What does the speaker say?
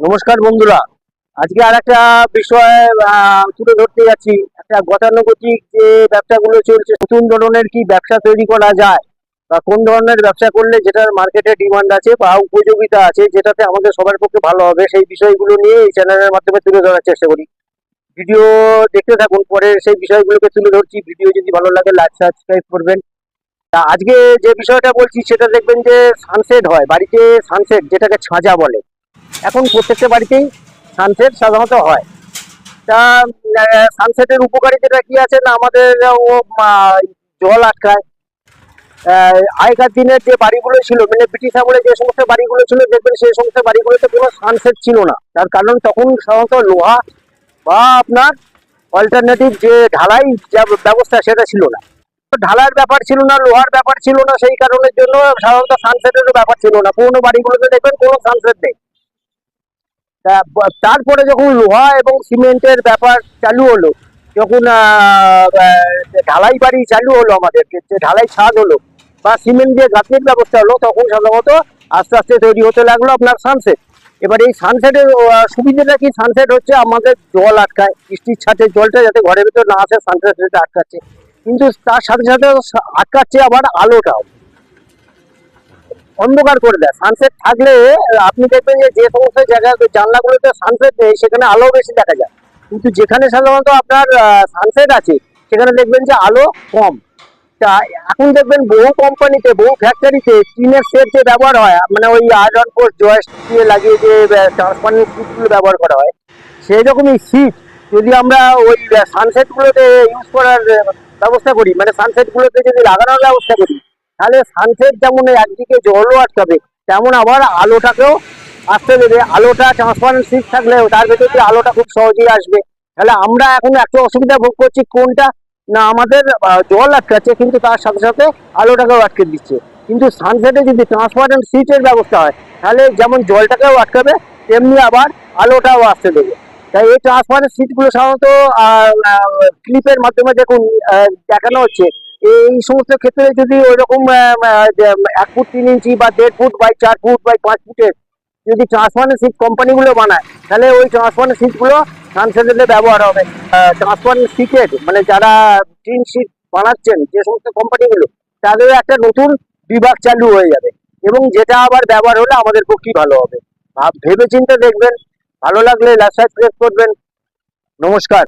নমস্কার বন্ধুরা। আজকে আর একটা বিষয় তুলে ধরতে যাচ্ছি। একটা গতানুগতিক যে ব্যবসাগুলো চলছে, নতুন ধরনের কি ব্যবসা তৈরি করা যায় বা কোন ধরনের ব্যবসা করলে যেটার মার্কেটে ডিমান্ড আছে বা উপযোগিতা আছে, যেটাতে আমাদের সবার পক্ষে ভালো হবে, সেই বিষয়গুলো নিয়ে এই চ্যানেলের মাধ্যমে তুলে ধরার চেষ্টা করি। ভিডিও দেখতে থাকুন, পরে সেই বিষয়গুলোকে তুলে ধরছি। ভিডিও যদি ভালো লাগে লাইক সাবস্ক্রাইব করবেন। তা আজকে যে বিষয়টা বলছি, সেটা দেখবেন যে সানসেট হয়। বাড়িতে সানসেট যেটাকে ছাঁচা বলে। এখন প্রত্যেকটা বাড়িতেই সানসেট সাধারণত হয়। তা সানসেটের উপকারিতাটা কি আছে না আমাদের, ও জল আটকায়? আগেকার দিনের যে বাড়িগুলো ছিল মানে ব্রিটিশ আমলে যে সমস্ত বাড়িগুলো ছিল, দেখবেন সেই সমস্ত বাড়িগুলোতে কোনো সানসেট ছিল না। তার কারণ তখন সাধারণত লোহা বা আপনার অল্টারনেটিভ যে ঢালাই যা ব্যবস্থা, সেটা ছিল না। ঢালার ব্যাপার ছিল না, লোহার ব্যাপার ছিল না, সেই কারণের জন্য সাধারণত সানসেটেরও ব্যাপার ছিল না। পুরোনো বাড়িগুলোতে দেখবেন কোনো সানসেট নেই। তারপরে যখন লোহা এবং সিমেন্টের ব্যাপার চালু হলো, যখন ঢালাই বাড়ি চালু হলো আমাদের যে ঢালাই ছাদ হলো বা সিমেন্ট দিয়ে গাঁথনির ব্যবস্থা হলো, তখন সাধারণত আস্তে আস্তে তৈরি হতে লাগল আপনার সানসেট এবার এই সানসেটের সুবিধাটা কি? সানসেট হচ্ছে আমাদের জল আটকায়, বৃষ্টির ছাতে জলটা যাতে ঘরের ভিতর না আসে সানসেট সেটা আটকাচ্ছে। কিন্তু তার সাথে সাথে আটকাচ্ছে আবার আলোটাও। অন্ধকার করে দেয়। সানসেট থাকলে, আপনি দেখবেন যে যে সমস্ত জায়গা জানলাগুলোতে সানসেট নেই সেখানে আলো বেশি দেখা যায়। কিন্তু যেখানে সাধারণত আপনার সানসেট আছে, সেখানে দেখবেন যে আলো কম। তা এখন দেখবেন বহু কোম্পানিতে বহু ফ্যাক্টরিতে টিনের সেট যে ব্যবহার হয় মানে ওই আয়রন পোস্ট জয়েস্ট দিয়ে লাগিয়ে যে ট্রান্সপারেন্ট সিটগুলো ব্যবহার করা হয় সেই রকমই সিট যদি আমরা ওই সানসেটগুলোতে ইউজ করার ব্যবস্থা করি মানে সানসেটগুলোতে যদি লাগানোর ব্যবস্থা করি তাহলে সানসেট যেমন একদিকে জলও আটকাবে তেমন আবার আলোটাকেও আসতে দেবে। আলোটা ট্রান্সপারেন্ট সিট থাকলেও তার ভেতর দিয়ে আলোটা খুব সহজেই আসবে। তাহলে আমরা এখন একটা অসুবিধা ভোগ করছি কোনটা না আমাদের জল আটকাচ্ছে কিন্তু তার সাথে সাথে আলোটাকেও আটকে দিচ্ছে। কিন্তু সানসেটে যদি ট্রান্সপারেন্ট সিটের ব্যবস্থা হয়, তাহলে যেমন জলটাকেও আটকাবে, তেমনি আবার আলোটাও আসতে দেবে। তাই এই ট্রান্সপারেন্ট সিটগুলো সাধারণত ক্লিপের মাধ্যমে দেখুন দেখানো হচ্ছে। এই সমস্ত ক্ষেত্রে যদি ওই রকম এক ফুট তিন ইঞ্চি বা দেড় ফুট বাই চার ফুট বাই পাঁচ ফুটের যদি ট্রান্সপারেন্ট সিট কোম্পানিগুলো বানায়, তাহলে ওই ট্রান্সপারেন্ট সিটগুলো সানসেটেতে ব্যবহার হবে। ট্রান্সপারেন্ট সিটের মানে যারা টিন সিট বানাচ্ছেন, যে সমস্ত কোম্পানিগুলো তাদের একটা নতুন বিভাগ চালু হয়ে যাবে। এবং যেটা আবার ব্যবহার হলে আমাদের পক্ষেই ভালো হবে। ভেবে চিন্তে দেখবেন, ভালো লাগলে সাবস্ক্রাইব করবেন। নমস্কার।